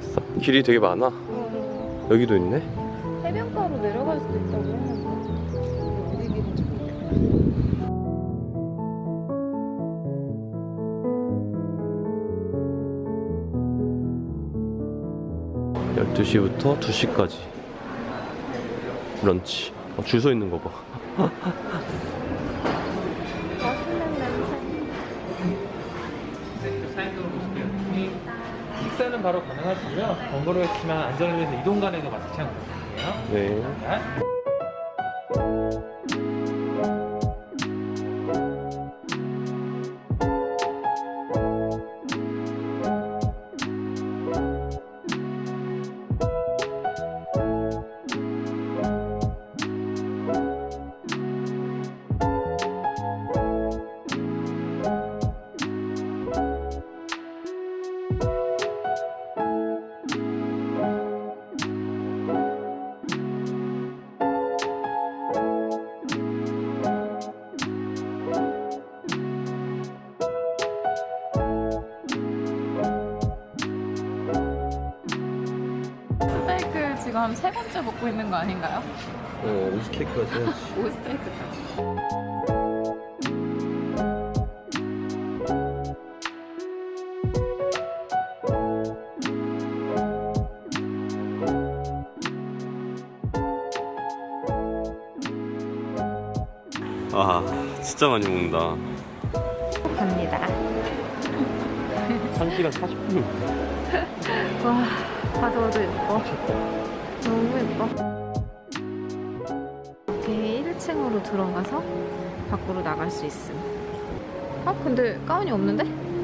있어. 길이 되게 많아. 여기도 있네. 해변가로 내려갈 수도 있다고 했는데 어디 길인지 모르겠네. 12시부터 2시까지 런치 어, 줄서 있는 거 봐. 바로 가능하시고요. 번거로우시면 안전을 위해서 이동 간에도 마스크 착용 부탁드릴게요. 네. 자. 한세 번째 먹고 있는 거 아닌가요? 어, 오스테이크까지 해야지. 오 스테이크까지. 아, 진짜 많이 먹는다. 갑니다. 1시간 40분. 와, 파도도 예뻐. 너무 예뻐. 이렇게 1층으로 들어가서 밖으로 나갈 수 있음. 아, 근데 가운이 없는데?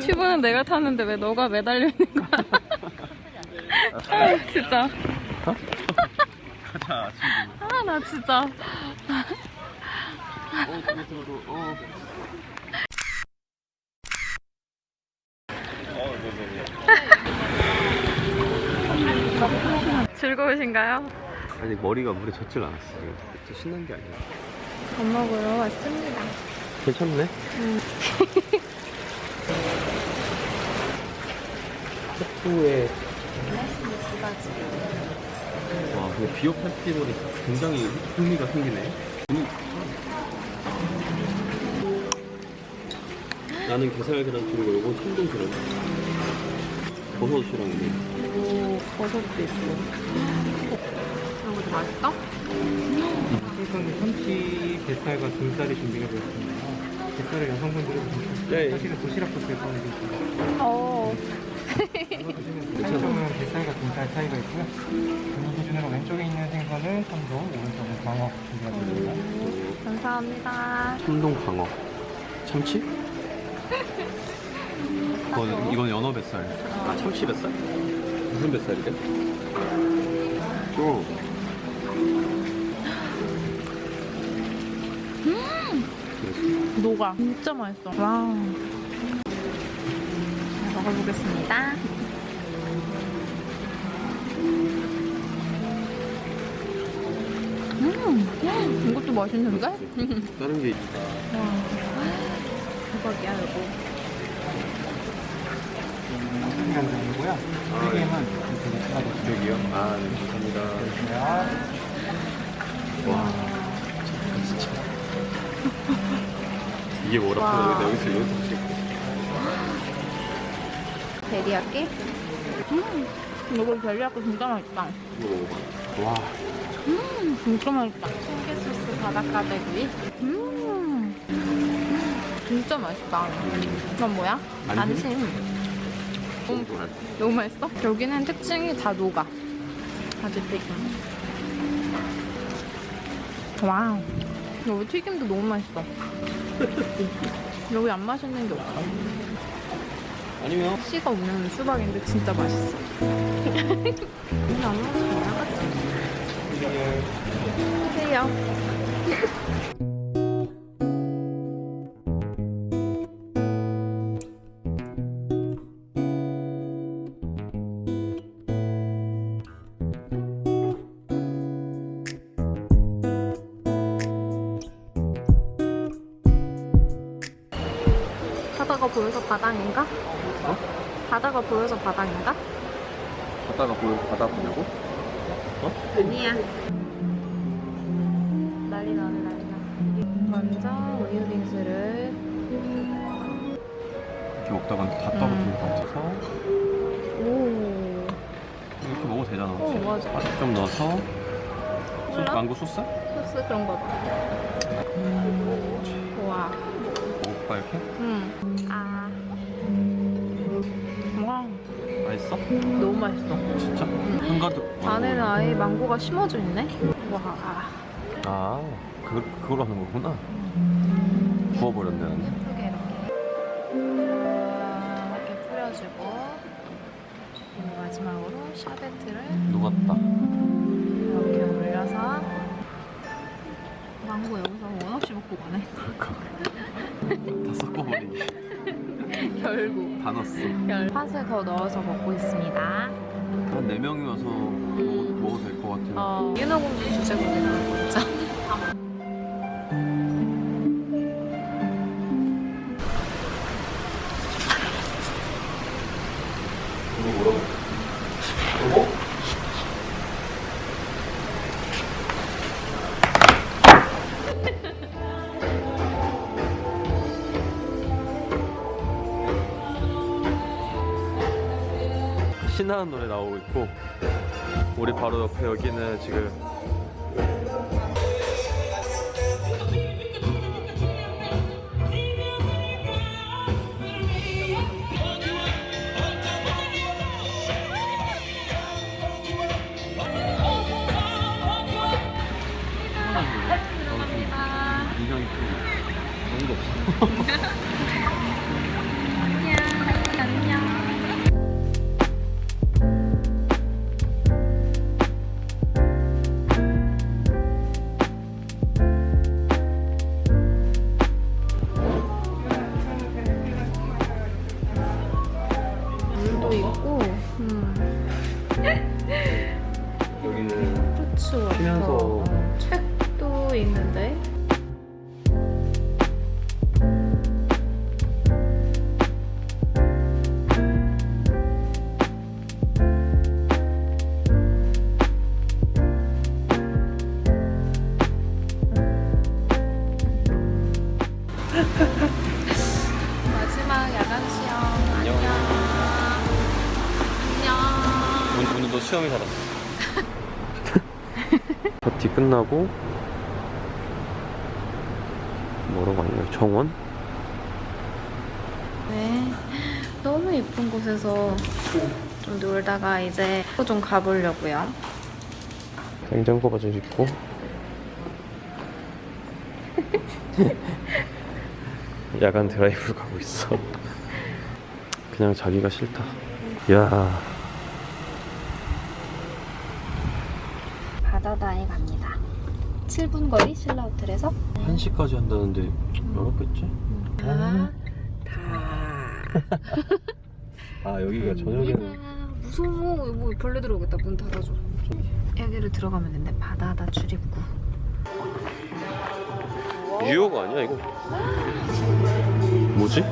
튜브는 내가 타는데 왜 너가 매달려 있는 거야? 아, 진짜. 가자, 친구. 아, 나 진짜. 어, 그게 들어도, 어. 어, 네 네 네. 즐거우신가요? 아직 머리가 물에 젖질 않았어. 진짜 신난 게 아니야. 밥 먹으러 왔습니다. 괜찮네. 폭포에 와, 근데 비오 페스티벌이 굉장히 흥미가 생기네. 음. 나는 게살 계란찜이고 이건 청동 계란. 버섯이랑 이게. 오, 버섯도 있고. 이런 것도 맛있다? 일단 참치, 뱃살과 등살이 준비가 되어 있습니다. 뱃살을 여성분들이 드시고 네. 사실은 도시락도 제공해 드립니다. 어. 이거 드시면 차이점은 뱃살과 등살 차이가 있고요. 그 기준으로 왼쪽에 있는 생선은 참돔, 오른쪽은 광어 준비가 있습니다. 감사합니다. 청동 광어. 참치? 이건, 이건 연어 뱃살. 아, 참치 뱃살? 무슨 뱃살이래? 어. 녹아. 진짜 맛있어. 와. 잘 먹어보겠습니다. 음, 이것도 맛있는데? 다른 게 와, 대박이야 이거. 이렇게 하고 여기요? 아, 네, 감사합니다. 와, 진짜. 이게 뭐라고 와. 여기서 여기서 찍고. 데리야끼? 음, 이거 데리야끼 진짜 맛있다. 이거 먹어봐. 와, 음, 진짜 맛있다. 청개 소스 바닷가재구이. 음, 진짜 맛있다. 이건 뭐야? 안심? 음, 너무 맛있어? 여기는 특징이 다 녹아. 아주 튀김. 와우. 여기 튀김도 너무 맛있어. 여기 안 맛있는 게 없어. 아니면 씨가 없는 수박인데 진짜 맛있어. 근데 안 맛있어. 나갔지. 드세요. 바다가 보여서 바닥인가? 어? 바다가 보여서 바닥인가? 바다가 보여 바다 보냐고? 아니야. 난리 나네, 난리 나. 먼저 우유 빙수를 이렇게 먹다가 다 떨어질 것 같아서 오. 이렇게 먹어도 되잖아. 오, 맞아. 맛좀 넣어서 소스, 몰라? 망고 소스? 소스 그런 거 봐. 우와. 먹을까 이렇게? 응. 아. 맛있어? 너무 맛있어. 진짜? 한가득. 안에는 아예 망고가 심어져 있네. 와. 아, 그 그걸로 하는 거구나. 부어버렸네. 나는. 예쁘게 이렇게. 이렇게 뿌려주고. 그리고 마지막으로 샤베트를 녹았다. 이렇게 올려서 망고 여기서 원 없이 먹고 가네. 다 섞어버리니. 결국 다 넣었어. 팥을 더 넣어서 먹고 있습니다. 한 4명이어서 먹어도 될 것 같아요. 어, 윤호공주 주제곡에 나오고 있죠. 노래 나오고 있고 우리 바로 옆에 여기는 지금 후추 워터, 쉬면서- 어, 책도 있는데. 끝나고 뭐로 갔냐? 정원? 네, 너무 예쁜 곳에서 좀 놀다가 이제 좀 가보려고요. 냉장고 바지 입고 야간 드라이브를 가고 있어. 그냥 자기가 싫다. 야, 바다다에 갑니다. 7분 거리 신라 호텔에서 1시까지 한다는데 어렵겠지? 다, 다. 아, 여기가 야, 무서워. 뭐 벌레 들어오겠다. 문 닫아줘. 여기로 들어가면 된대. 바다다 출입구. 유효가 아니야 이거? 뭐지?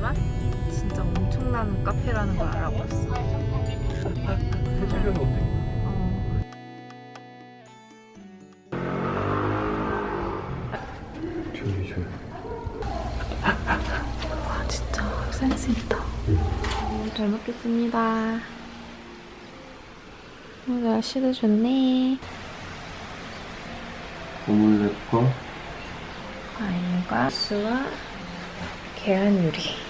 있지만 진짜 엄청난 카페라는 걸 알아버렸어. 해주려면 어때? 어. 조용히 조용히 와 진짜 센스 있다. 음, 잘 먹겠습니다. 오늘 날씨도 좋네. 오믈렛과 과일과 수와 계란 요리.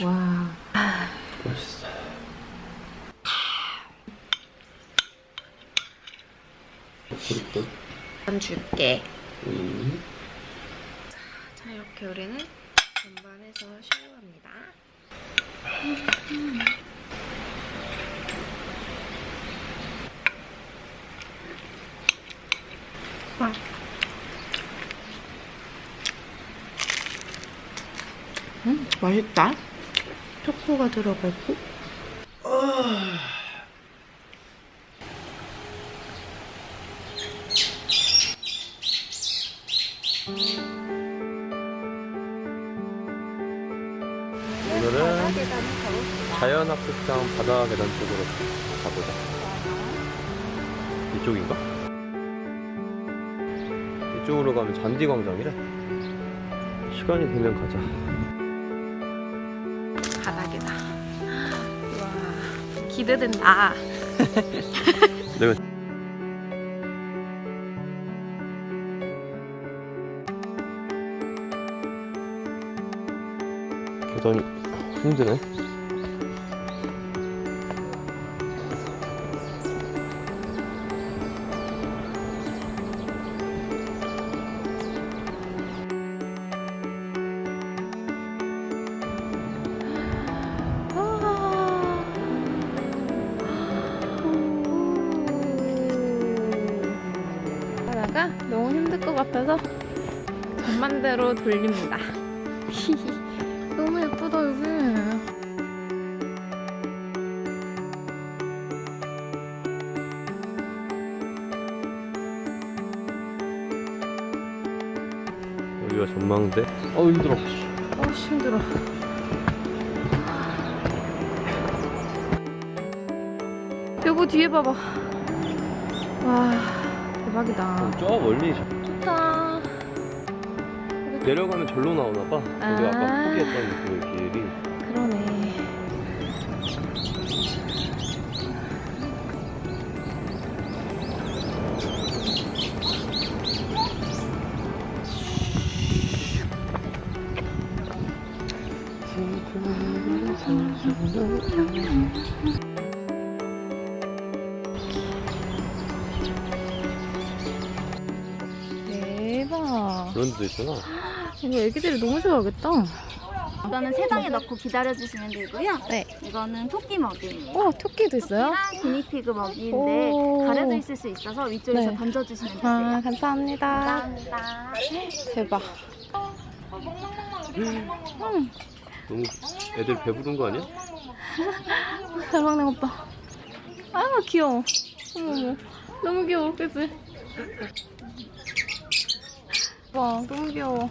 와. 맛있어 그럴까? 한 줄게. 음. 자 이렇게 우리는 전반해서 쉐어합니다. 와. 음 맛있다. 초코가 들어가 있고. 오늘은 자연학습장 바다 계단 쪽으로 가보자. 이쪽인가? 이쪽으로 가면 잔디광장이래. 시간이 되면 가자. 기대된다. 내가 계단이 힘드네. 같아서 전만대로 돌립니다. 너무 예쁘다 여기. 여기가 전망대. 어 힘들어. 어 힘들어. 여보 뒤에 봐봐. 와 대박이다. 저 멀리. 내려가면 절로 나오나 봐. 우리 아. 아까 포기했던 그 데도 있구나. 이거 애기들이 너무 좋아하겠다. 이거는 세 장에 넣고 기다려주시면 되고요. 네. 이거는 토끼 먹이에요. 어, 토끼도 있어요? 토끼랑 기니피그 먹이인데 오. 가려져 있을 수 있어서 위쪽에서 네. 던져주시면 되세요. 아, 감사합니다. 감사합니다. 대박. 너무 애들 배부른 거 아니야? 잘 먹는 오빠. 아, 귀여워. 어머머. 너무 귀여워, 그치? 와, 너무 귀여워.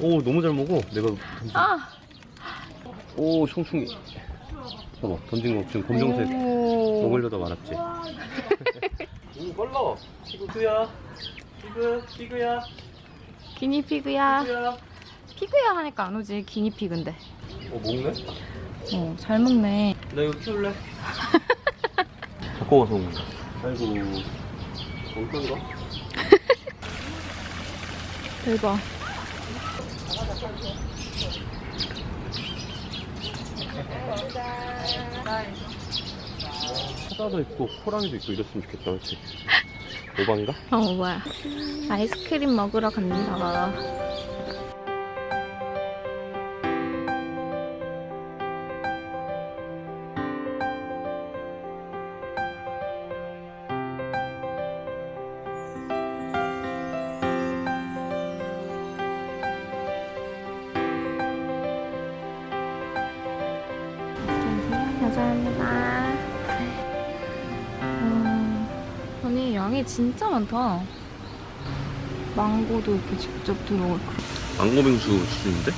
오 너무 잘 먹어. 내가 던진- 아! 오 총충이. 봐봐 던진 거 지금 검정색 오. 먹으려다 말았지. 오 빨라. 피그야. 피그 피그야. 기니피그야. 피그야. 피그야 하니까 안 오지, 기니피그인데. 어 먹네? 어, 잘 먹네. 나 이거 키울래? 갖고 와서 먹는 거. 아이고 어떤가? 대박. 사다도 있고 호랑이도 있고 이랬으면 좋겠다 그치? 오반가? 어 뭐야 아이스크림 먹으러 갑니다 감사합니다 음, 아니 양이 진짜 많다 망고도 이렇게 직접 들어올 거 망고 빙수 수준인데?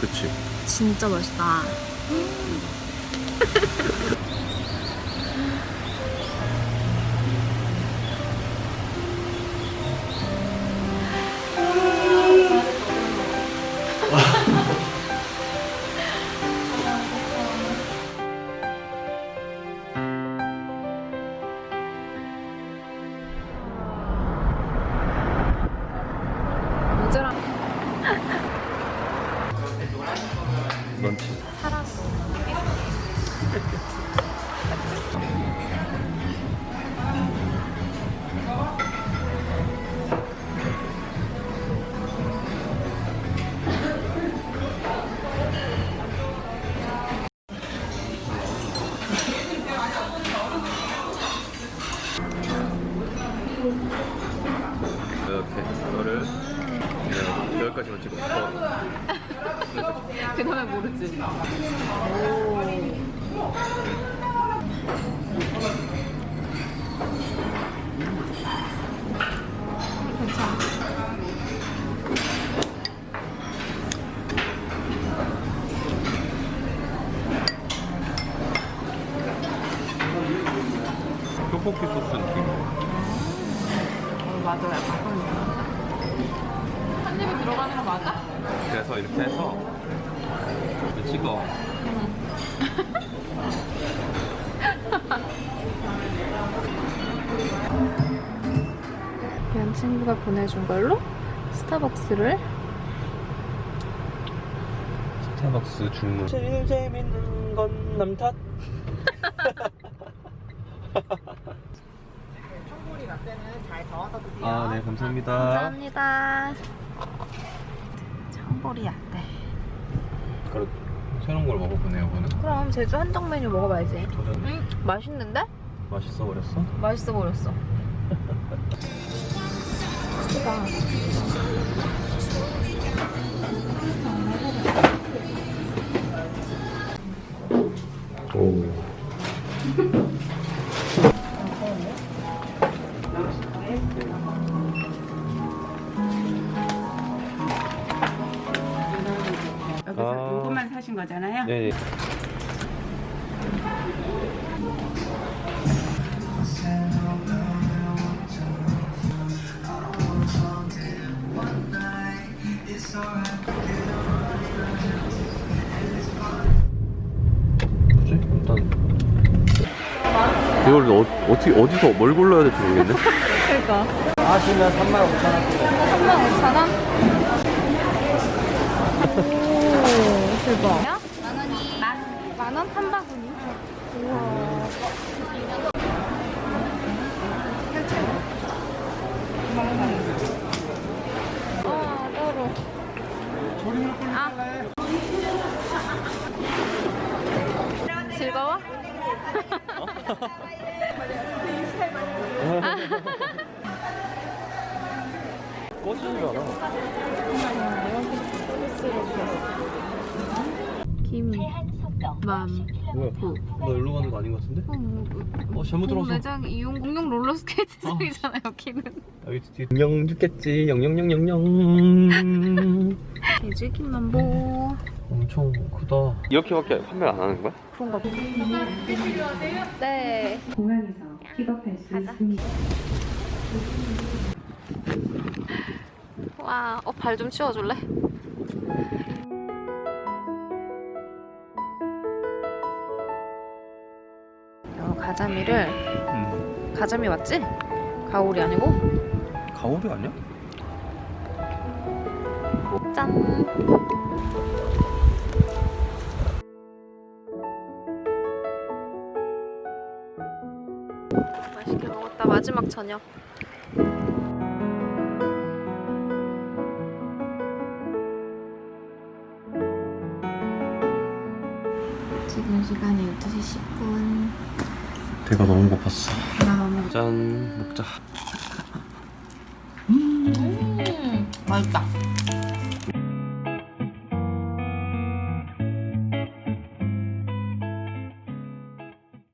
그치? 진짜 맛있다 이렇게 이거를 그냥 여기까지만 찍어. 그 다음에 모르지. 괜찮아 그냥 친구가 보내준 걸로 스타벅스를 스타벅스 주문. 제일 재밌는 건 남탓. 아, 네, 감사합니다. 감사합니다. 청보리 라떼 그래, 새로운 걸 먹어보네요, 이거는. 그럼 제주 한정 메뉴 먹어봐야지 도전. 응? 맛있는데? 맛있어 버렸어? 맛있어 보였어 크다 어, 어떻게 어디서 뭘 골라야 될지 모르겠네. 그러니까 아시면 3만 5천 원. 35,000원? 오 대박 만 원이 만 만원 한 바구니? 우와 아 떨어 아 즐거워? 꺼지는 줄 알아. 김, 맘, 뭐야? 부. 나 일로 가는 거 아닌 것 같은데? 어 잘못 동 들어서. 매장 이용 공룡 롤러스케이트장이잖아 여기는. 여기 뒤 영영 죽겠지. 영영영영영. 돼지 김만보 엄청 크다. 이렇게밖에 판매 안 하는 거야? 그런가 보다. 네. 공항에서 픽업할 수 가자. 있습니다. 와, 어, 발 좀 치워줄래? 어, 가자미를 음. 가자미 맞지? 가오리 아니고? 가오리 아니야? 짠. 마지막 저녁. 지금 시간이 12시 10분. 배가 너무 고팠어. 그다음에 짠 먹자. 맛있다.